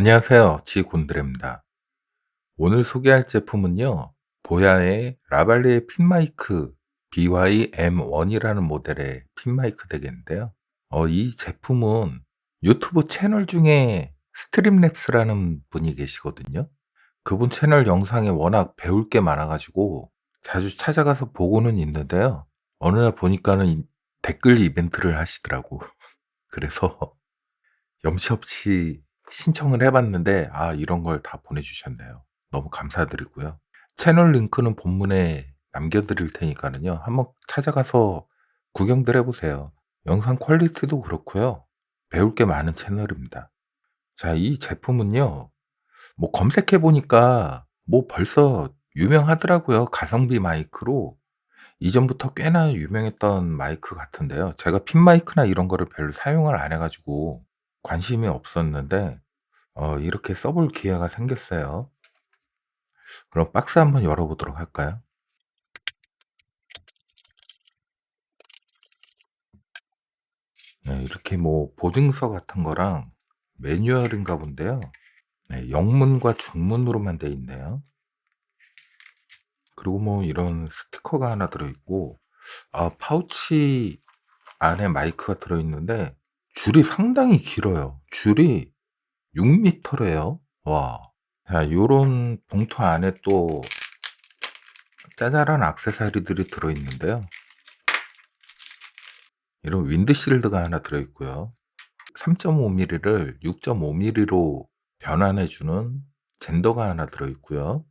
안녕하세요. 지곤드레입니다. 오늘 소개할 제품은요. 보야의 라발리의 핀마이크 BY-M1이라는 모델의 핀마이크 덱인데요. 어, 이 제품은 유튜브 채널 중에 스트림랩스라는 분이 계시거든요. 그분 채널 영상에 워낙 배울 게 많아 가지고 자주 찾아가서 보고는 있는데요. 어느 날 보니까는 댓글 이벤트를 하시더라고. 그래서 염치 없이 신청을 해 봤는데 아 이런 걸 다 보내 주셨네요. 너무 감사드리고요. 채널 링크는 본문에 남겨 드릴 테니까는요. 한번 찾아가서 구경들 해 보세요. 영상 퀄리티도 그렇고요. 배울 게 많은 채널입니다. 자, 이 제품은요. 뭐 검색해 보니까 뭐 벌써 유명하더라고요. 가성비 마이크로 이전부터 꽤나 유명했던 마이크 같은데요. 제가 핀 마이크나 이런 거를 별로 사용을 안 해 가지고 관심이 없었는데 어 이렇게 써 볼 기회가 생겼어요. 그럼 박스 한번 열어보도록 할까요? 네, 이렇게 뭐 보증서 같은 거랑 매뉴얼인가 본데요. 네, 영문과 중문으로만 돼 있네요. 그리고 뭐 이런 스티커가 하나 들어있고, 아, 파우치 안에 마이크가 들어있는데, 줄이 상당히 길어요. 줄이 6m래요. 와. 자, 요런 봉투 안에 또 짜잘한 악세사리들이 들어있는데요. 이런 윈드실드가 하나 들어있고요. 3.5mm를 6.5mm로 변환해주는 젠더가 하나 들어있고요.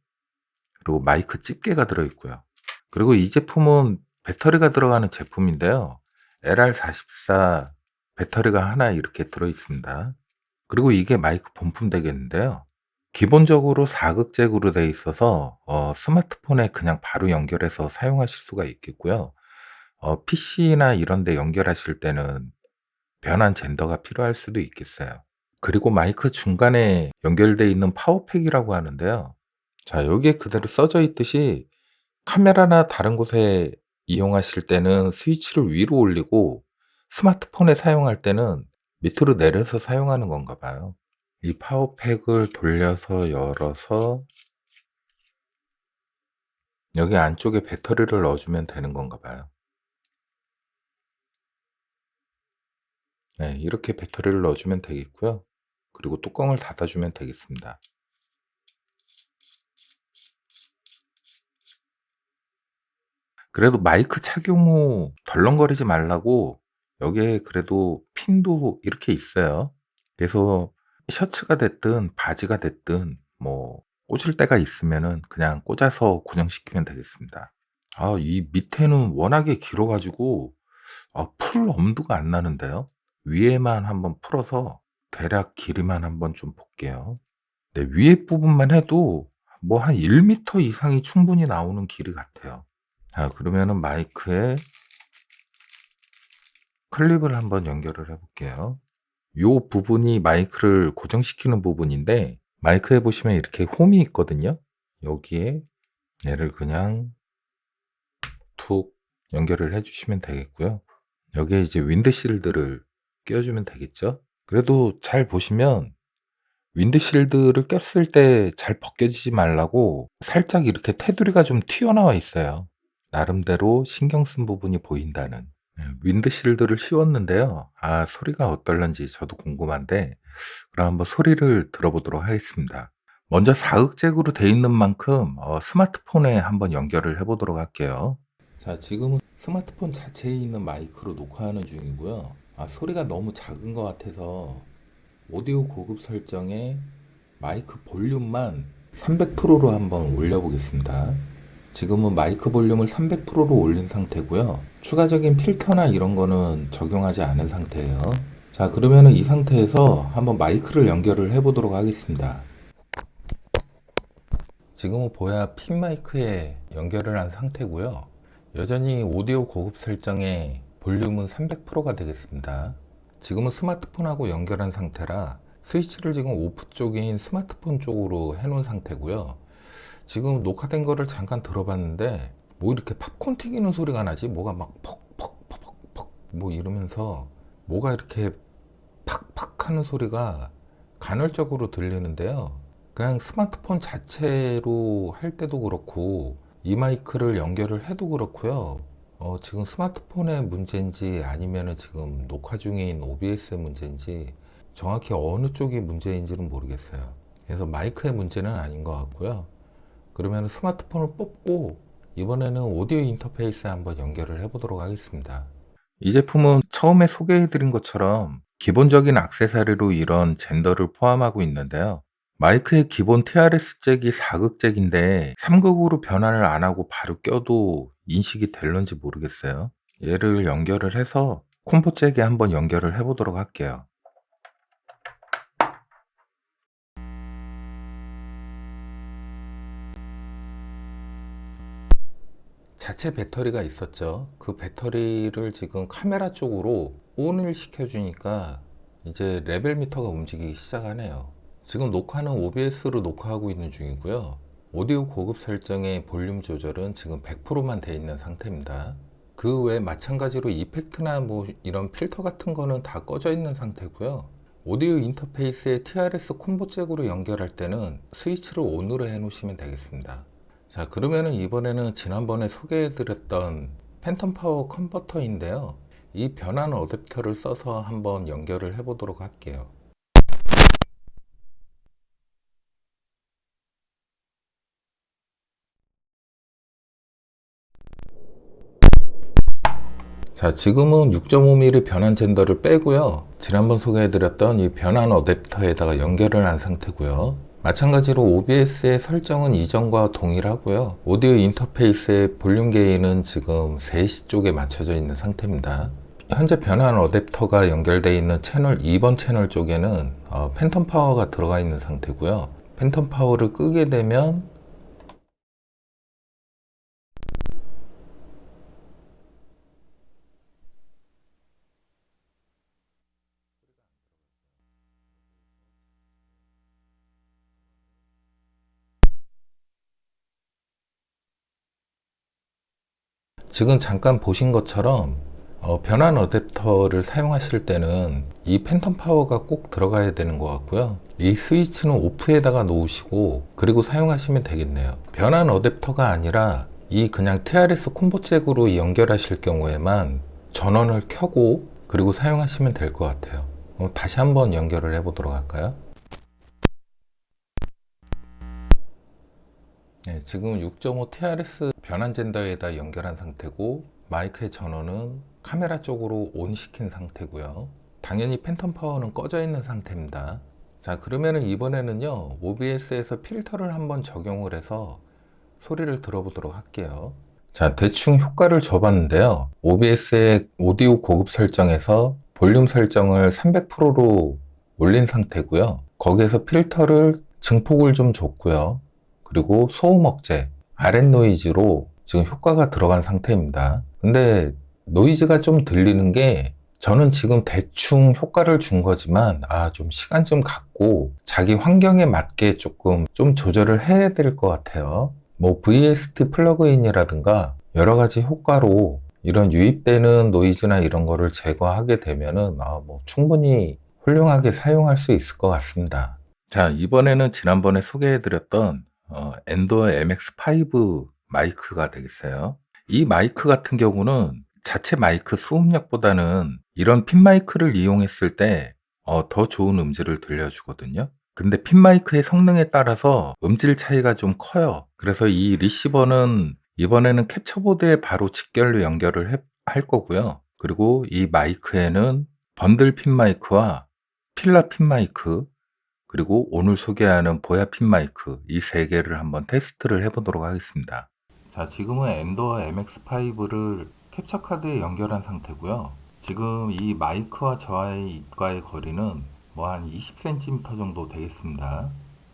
그리고 마이크 집게가 들어있고요. 그리고 이 제품은 배터리가 들어가는 제품인데요. LR44 배터리가 하나 이렇게 들어있습니다. 그리고 이게 마이크 본품 되겠는데요. 기본적으로 4극잭으로 되어 있어서 어, 스마트폰에 그냥 바로 연결해서 사용하실 수가 있겠고요. 어, PC나 이런 데 연결하실 때는 변환 젠더가 필요할 수도 있겠어요. 그리고 마이크 중간에 연결되어 있는 파워팩이라고 하는데요. 자, 여기에 그대로 써져 있듯이 카메라나 다른 곳에 이용하실 때는 스위치를 위로 올리고 스마트폰에 사용할 때는 밑으로 내려서 사용하는 건가 봐요. 이 파워팩을 돌려서 열어서 여기 안쪽에 배터리를 넣어주면 되는 건가 봐요. 네, 이렇게 배터리를 넣어주면 되겠고요. 그리고 뚜껑을 닫아주면 되겠습니다. 그래도 마이크 착용 후 덜렁거리지 말라고 여기에 그래도 핀도 이렇게 있어요. 그래서 셔츠가 됐든 바지가 됐든 뭐 꽂을 때가 있으면은 그냥 꽂아서 고정시키면 되겠습니다. 아, 이 밑에는 워낙에 길어 가지고 아, 풀 엄두가 안 나는데요. 위에만 한번 풀어서 대략 길이만 한번 좀 볼게요. 네, 위에 부분만 해도 뭐 한 1m 이상이 충분히 나오는 길이 같아요. 자, 그러면은 마이크에 클립을 한번 연결을 해 볼게요. 요 부분이 마이크를 고정시키는 부분인데 마이크에 보시면 이렇게 홈이 있거든요. 여기에 얘를 그냥 툭 연결을 해 주시면 되겠고요. 여기에 이제 윈드실드를 끼워 주면 되겠죠. 그래도 잘 보시면 윈드실드를 꼈을 때 잘 벗겨지지 말라고 살짝 이렇게 테두리가 좀 튀어나와 있어요. 나름대로 신경 쓴 부분이 보인다는. 네, 윈드실드를 씌웠는데요. 아, 소리가 어떨런지 저도 궁금한데, 그럼 한번 소리를 들어보도록 하겠습니다. 먼저 4 극잭으로 돼 있는 만큼 어, 스마트폰에 한번 연결을 해 보도록 할게요. 자, 지금은 스마트폰 자체에 있는 마이크로 녹화하는 중이고요. 아, 소리가 너무 작은 것 같아서 오디오 고급 설정에 마이크 볼륨만 300%로 한번 올려 보겠습니다. 지금은 마이크 볼륨을 300%로 올린 상태고요. 추가적인 필터나 이런 거는 적용하지 않은 상태예요. 자, 그러면은 이 상태에서 한번 마이크를 연결을 해 보도록 하겠습니다. 지금은 보야 핀 마이크에 연결을 한 상태고요. 여전히 오디오 고급 설정에 볼륨은 300%가 되겠습니다. 지금은 스마트폰하고 연결한 상태라 스위치를 지금 오프 쪽인 스마트폰 쪽으로 해놓은 상태고요. 지금 녹화된 거를 잠깐 들어봤는데 뭐 이렇게 팝콘 튀기는 소리가 나지? 뭐가 막 퍽퍽퍽퍽 뭐 이러면서 뭐가 이렇게 팍팍 하는 소리가 간헐적으로 들리는데요. 그냥 스마트폰 자체로 할 때도 그렇고 이 마이크를 연결을 해도 그렇고요. 어, 지금 스마트폰의 문제인지 아니면은 지금 녹화 중인 OBS의 문제인지 정확히 어느 쪽이 문제인지는 모르겠어요. 그래서 마이크의 문제는 아닌 것 같고요. 그러면 스마트폰을 뽑고 이번에는 오디오 인터페이스에 한번 연결을 해보도록 하겠습니다. 이 제품은 처음에 소개해드린 것처럼 기본적인 액세서리로 이런 젠더를 포함하고 있는데요. 마이크의 기본 TRS 잭이 4극 잭인데 3극으로 변환을 안 하고 바로 껴도 인식이 될런지 모르겠어요. 얘를 연결을 해서 콤보 잭에 한번 연결을 해보도록 할게요. 자체 배터리가 있었죠. 그 배터리를 지금 카메라 쪽으로 ON을 시켜주니까 이제 레벨 미터가 움직이기 시작하네요. 지금 녹화는 OBS로 녹화하고 있는 중이고요. 오디오 고급 설정의 볼륨 조절은 지금 100%만 돼 있는 상태입니다. 그외 마찬가지로 이펙트나 뭐 이런 필터 같은 거는 다 꺼져 있는 상태고요. 오디오 인터페이스에 TRS 콤보 잭으로 연결할 때는 스위치를 ON으로 해 놓으시면 되겠습니다. 자 그러면은 이번에는 지난번에 소개해드렸던 팬텀 파워 컨버터인데요. 이 변환 어댑터를 써서 한번 연결을 해 보도록 할게요. 자 지금은 6.5mm 변환 젠더를 빼고요. 지난번 소개해드렸던 이 변환 어댑터에다가 연결을 한 상태고요 마찬가지로 OBS의 설정은 이전과 동일하고요. 오디오 인터페이스의 볼륨 게인은 지금 3시 쪽에 맞춰져 있는 상태입니다. 현재 변환 어댑터가 연결되어 있는 채널 2번 채널 쪽에는 어, 팬텀 파워가 들어가 있는 상태고요. 팬텀 파워를 끄게 되면 지금 잠깐 보신 것처럼 어, 변환 어댑터를 사용하실 때는 이 팬텀 파워가 꼭 들어가야 되는 것 같고요. 이 스위치는 오프에다가 놓으시고 그리고 사용하시면 되겠네요. 변환 어댑터가 아니라 이 그냥 TRS 콤보 잭으로 연결하실 경우에만 전원을 켜고 그리고 사용하시면 될 것 같아요. 어, 다시 한번 연결을 해 보도록 할까요? 네, 지금 6.5 TRS 변환 젠더에다 연결한 상태고 마이크의 전원은 카메라 쪽으로 온 시킨 상태고요. 당연히 팬텀 파워는 꺼져 있는 상태입니다. 자 그러면은 이번에는요 OBS에서 필터를 한번 적용을 해서 소리를 들어보도록 할게요. 자 대충 효과를 줘봤는데요. OBS의 오디오 고급 설정에서 볼륨 설정을 300%로 올린 상태고요. 거기에서 필터를 증폭을 좀 줬고요. 그리고 소음 억제, 아랫 노이즈로 지금 효과가 들어간 상태입니다. 근데 노이즈가 좀 들리는 게 저는 지금 대충 효과를 준 거지만 아 좀 시간 좀 갖고 자기 환경에 맞게 조금 좀 조절을 해야 될 것 같아요. 뭐 VST 플러그인이라든가 여러 가지 효과로 이런 유입되는 노이즈나 이런 거를 제거하게 되면은 아 뭐 충분히 훌륭하게 사용할 수 있을 것 같습니다. 자 이번에는 지난번에 소개해드렸던 어, 엔더 MX5 마이크가 되겠어요. 이 마이크 같은 경우는 자체 마이크 수음력보다는 이런 핀 마이크를 이용했을 때 어, 더 좋은 음질을 들려주거든요. 근데 핀 마이크의 성능에 따라서 음질 차이가 좀 커요. 그래서 이 리시버는 이번에는 캡처보드에 바로 직결로 연결을 해, 할 거고요. 그리고 이 마이크에는 번들 핀 마이크와 필라 핀 마이크 그리고 오늘 소개하는 보야 핀 마이크 이 세 개를 한번 테스트를 해보도록 하겠습니다. 자 지금은 엔더 MX5를 캡처 카드에 연결한 상태고요. 지금 이 마이크와 저와의 입과의 거리는 뭐 한 20cm 정도 되겠습니다.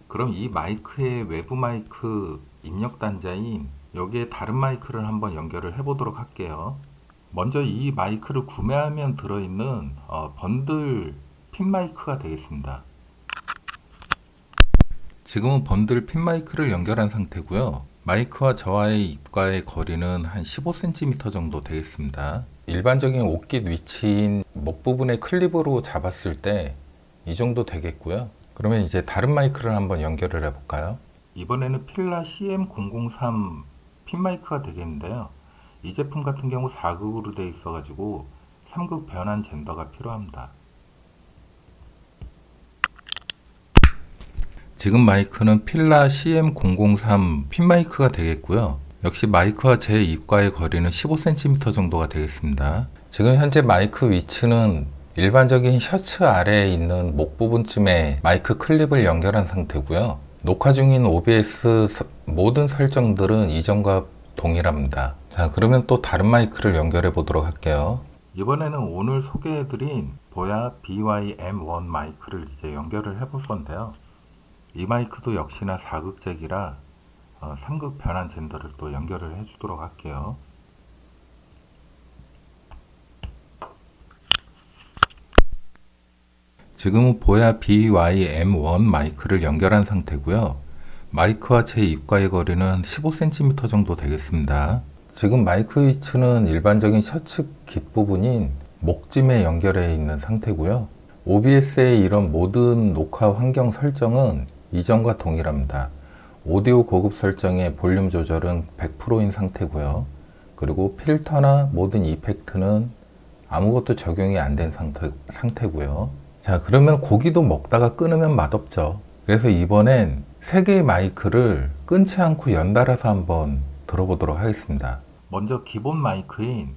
그럼 이 마이크의 외부 마이크 입력 단자인 여기에 다른 마이크를 한번 연결을 해보도록 할게요. 먼저 이 마이크를 구매하면 들어있는 어, 번들 핀 마이크가 되겠습니다. 지금은 번들 핀 마이크를 연결한 상태고요. 마이크와 저와의 입과의 거리는 한 15cm 정도 되겠습니다. 일반적인 옷깃 위치인 목 부분의 클립으로 잡았을 때 이 정도 되겠고요. 그러면 이제 다른 마이크를 한번 연결을 해볼까요? 이번에는 필라 CM003 핀 마이크가 되겠는데요. 이 제품 같은 경우 4극으로 되어 있어가지고 3극 변환 젠더가 필요합니다. 지금 마이크는 필라 CM003 핀 마이크가 되겠고요. 역시 마이크와 제 입과의 거리는 15cm 정도가 되겠습니다. 지금 현재 마이크 위치는 일반적인 셔츠 아래에 있는 목 부분쯤에 마이크 클립을 연결한 상태고요. 녹화 중인 OBS 서- 모든 설정들은 이전과 동일합니다. 자, 그러면 또 다른 마이크를 연결해 보도록 할게요. 이번에는 오늘 소개해드린 보야 BY-M1 마이크를 이제 연결을 해볼 건데요. 이 마이크도 역시나 4극잭이라 3극 변환 젠더를 또 연결을 해주도록 할게요. 지금은 보야 BY-M1 마이크를 연결한 상태고요. 마이크와 제 입과의 거리는 15cm 정도 되겠습니다. 지금 마이크 위치는 일반적인 셔츠 깃부분인 목짐에 연결해 있는 상태고요. OBS의 이런 모든 녹화 환경 설정은 이전과 동일합니다. 오디오 고급 설정의 볼륨 조절은 100%인 상태고요. 그리고 필터나 모든 이펙트는 아무것도 적용이 안 된 상태, 상태고요. 자, 그러면 고기도 먹다가 끊으면 맛없죠. 그래서 이번엔 세 개의 마이크를 끊지 않고 연달아서 한번 들어보도록 하겠습니다. 먼저 기본 마이크인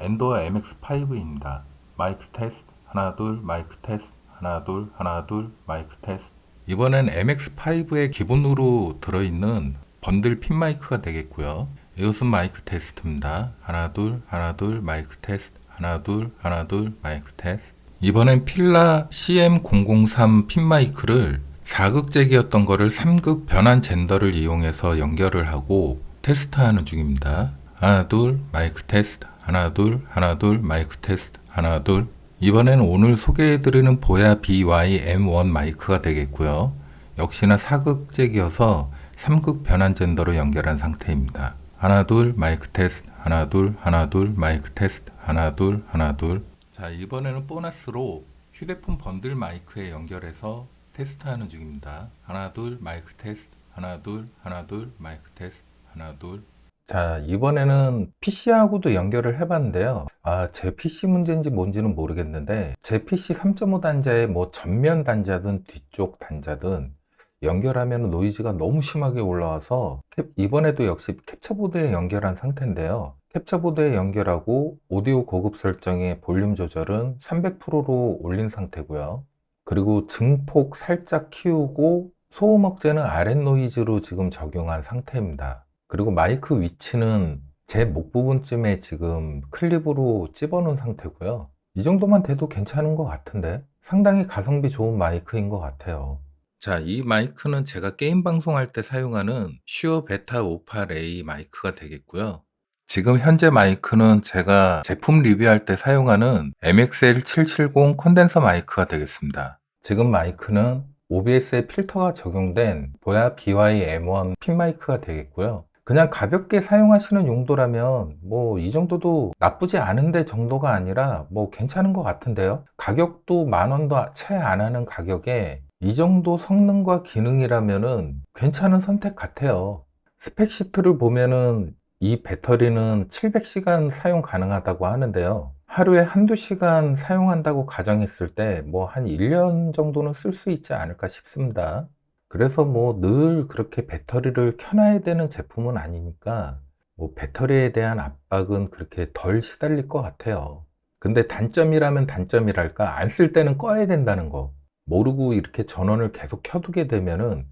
엔도어 MX5입니다. 마이크 테스트 하나 둘 마이크 테스트 하나 둘 하나 둘 마이크 테스트 이번엔 MX5의 기본으로 들어있는 번들 핀 마이크가 되겠고요. 이것은 마이크 테스트입니다. 하나 둘 하나 둘 마이크 테스트 하나 둘 하나 둘 마이크 테스트 이번엔 필라 CM003 핀 마이크를 4극 잭이었던 거를 3극 변환 젠더를 이용해서 연결을 하고 테스트하는 중입니다. 하나 둘 마이크 테스트 하나 둘 하나 둘 마이크 테스트 하나 둘 이번에는 오늘 소개해드리는 보야 BY-M1 마이크가 되겠고요. 역시나 4극잭이어서 3극 변환 젠더로 연결한 상태입니다. 하나 둘 마이크 테스트 하나 둘 하나 둘 마이크 테스트 하나 둘 하나 둘자 이번에는 보너스로 휴대폰 번들 마이크에 연결해서 테스트하는 중입니다. 하나 둘 마이크 테스트 하나 둘 하나 둘 마이크 테스트 하나 둘 자, 이번에는 PC하고도 연결을 해봤는데요. 아, 제 PC 문제인지 뭔지는 모르겠는데, 제 PC 3.5 단자의 뭐 전면 단자든 뒤쪽 단자든 연결하면 노이즈가 너무 심하게 올라와서 캡- 이번에도 역시 캡처보드에 연결한 상태인데요. 캡처보드에 연결하고 오디오 고급 설정의 볼륨 조절은 300%로 올린 상태고요. 그리고 증폭 살짝 키우고 소음 억제는 아랫 노이즈로 지금 적용한 상태입니다. 그리고 마이크 위치는 제 목 부분쯤에 지금 클립으로 집어넣은 상태고요. 이 정도만 돼도 괜찮은 것 같은데 상당히 가성비 좋은 마이크인 것 같아요. 자, 이 마이크는 제가 게임 방송할 때 사용하는 슈어 베타 58A 마이크가 되겠고요. 지금 현재 마이크는 제가 제품 리뷰할 때 사용하는 MXL770 콘덴서 마이크가 되겠습니다. 지금 마이크는 OBS에 필터가 적용된 보야 BY-M1 핀 마이크가 되겠고요. 그냥 가볍게 사용하시는 용도라면 뭐 이 정도도 나쁘지 않은데 정도가 아니라 뭐 괜찮은 것 같은데요. 가격도 만 원도 채 안 하는 가격에 이 정도 성능과 기능이라면은 괜찮은 선택 같아요. 스펙 시트를 보면은 이 배터리는 700시간 사용 가능하다고 하는데요. 하루에 한두 시간 사용한다고 가정했을 때 뭐 한 1년 정도는 쓸 수 있지 않을까 싶습니다. 그래서 뭐 늘 그렇게 배터리를 켜놔야 되는 제품은 아니니까 뭐 배터리에 대한 압박은 그렇게 덜 시달릴 것 같아요. 근데 단점이라면 단점이랄까 안 쓸 때는 꺼야 된다는 거 모르고 이렇게 전원을 계속 켜두게 되면은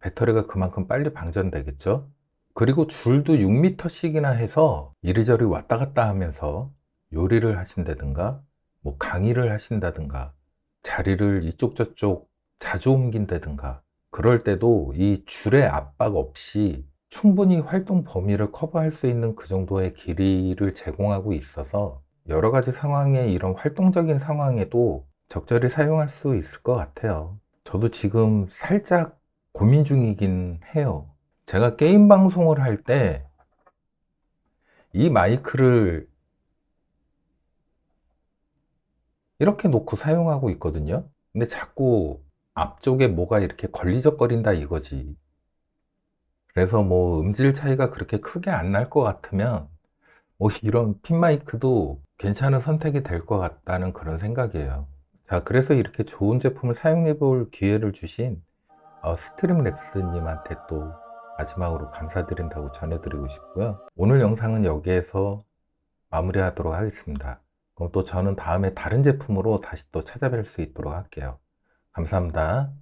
배터리가 그만큼 빨리 방전되겠죠. 그리고 줄도 6m씩이나 해서 이리저리 왔다 갔다 하면서 요리를 하신다든가 뭐 강의를 하신다든가 자리를 이쪽 저쪽 자주 옮긴다든가 그럴 때도 이 줄의 압박 없이 충분히 활동 범위를 커버할 수 있는 그 정도의 길이를 제공하고 있어서 여러 가지 상황에 이런 활동적인 상황에도 적절히 사용할 수 있을 것 같아요. 저도 지금 살짝 고민 중이긴 해요. 제가 게임 방송을 할 때 이 마이크를 이렇게 놓고 사용하고 있거든요. 근데 자꾸 앞쪽에 뭐가 이렇게 걸리적거린다 이거지. 그래서 뭐 음질 차이가 그렇게 크게 안 날 것 같으면 뭐 이런 핀 마이크도 괜찮은 선택이 될 것 같다는 그런 생각이에요. 자, 그래서 이렇게 좋은 제품을 사용해 볼 기회를 주신 어, 스트림 랩스님한테 또 마지막으로 감사드린다고 전해드리고 싶고요. 오늘 영상은 여기에서 마무리하도록 하겠습니다. 그럼 또 저는 다음에 다른 제품으로 다시 또 찾아뵐 수 있도록 할게요. 감사합니다.